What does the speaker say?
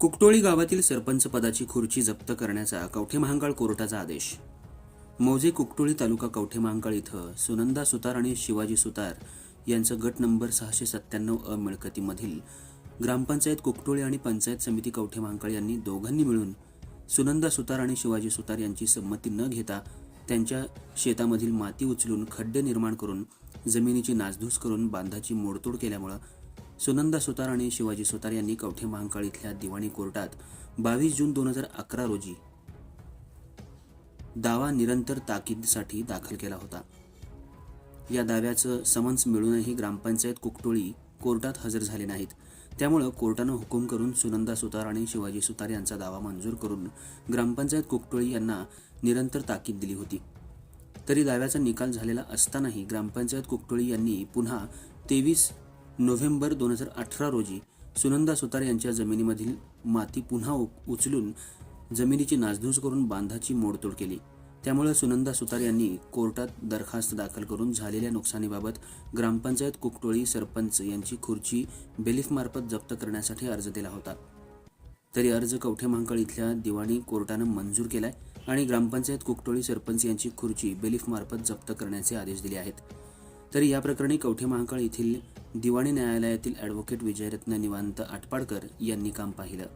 कुकटोळी गावातील सरपंच पदाची खुर्ची जप्त करण्याचा कवठे महांकाळ कोर्टाचा आदेश. मौजे कुकटोळी तालुका कवठे महांकाळ इथं सुनंदा सुतार आणि शिवाजी सुतार यांचं गट नंबर सहाशे सत्त्याण्णव अ मिळकतीमधील ग्रामपंचायत कुकटोळी आणि पंचायत समिती कवठे महांकाळ यांनी दोघांनी मिळून सुनंदा सुतार आणि शिवाजी सुतार यांची संमती न घेता त्यांच्या शेतामधील माती उचलून खड्डे निर्माण करून जमिनीची नासधूस करून बांधाची मोडतोड केल्यामुळं सुनंदा सुतार आणि शिवाजी सुतार यांनी कवठे महांकाळ इथल्या दिवाणी कोर्टात बावीस जून दोन हजार अकरा रोजी दावा निरंतर ताकीदसाठी दाखल केला होता. या दाव्याचं समन्स मिळूनही ग्रामपंचायत कुकटोळी कोर्टात हजर झाले नाहीत. त्यामुळं कोर्टानं हुकूम करून सुनंदा सुतार आणि शिवाजी सुतार यांचा दावा मंजूर करून ग्रामपंचायत कुकटोळी यांना निरंतर ताकीद दिली होती. तरी दाव्याचा निकाल झालेला असतानाही ग्रामपंचायत कुकटोळी यांनी पुन्हा तेवीस नोव्हेंबर दोन हजार अठरा रोजी सुनंदा सुतार यांच्या जमिनीमधील माती पुन्हा उ- उचलून जमिनीची नासधूस करून बांधाची मोडतोड केली. त्यामुळे सुनंदा सुतार यांनी कोर्टात दरखास्त दाखल करून झालेल्या नुकसानीबाबत ग्रामपंचायत कुकटोळी सरपंच यांची खुर्ची बेलिफमार्फत जप्त करण्यासाठी अर्ज दिला होता. तरी अर्ज कवठे महांकाळ इथल्या दिवाणी कोर्टानं मंजूर केलाय आणि ग्रामपंचायत कुकटोळी सरपंच यांची खुर्ची बेलिफमार्फत जप्त करण्याचे आदेश दिले आहेत. तरी या प्रकरणी कवठे महांकाळ येथील दिवाणी न्यायालयातील ॲडव्होकेट विजयरत्न निवांत आटपाडकर यांनी काम पाहिलं.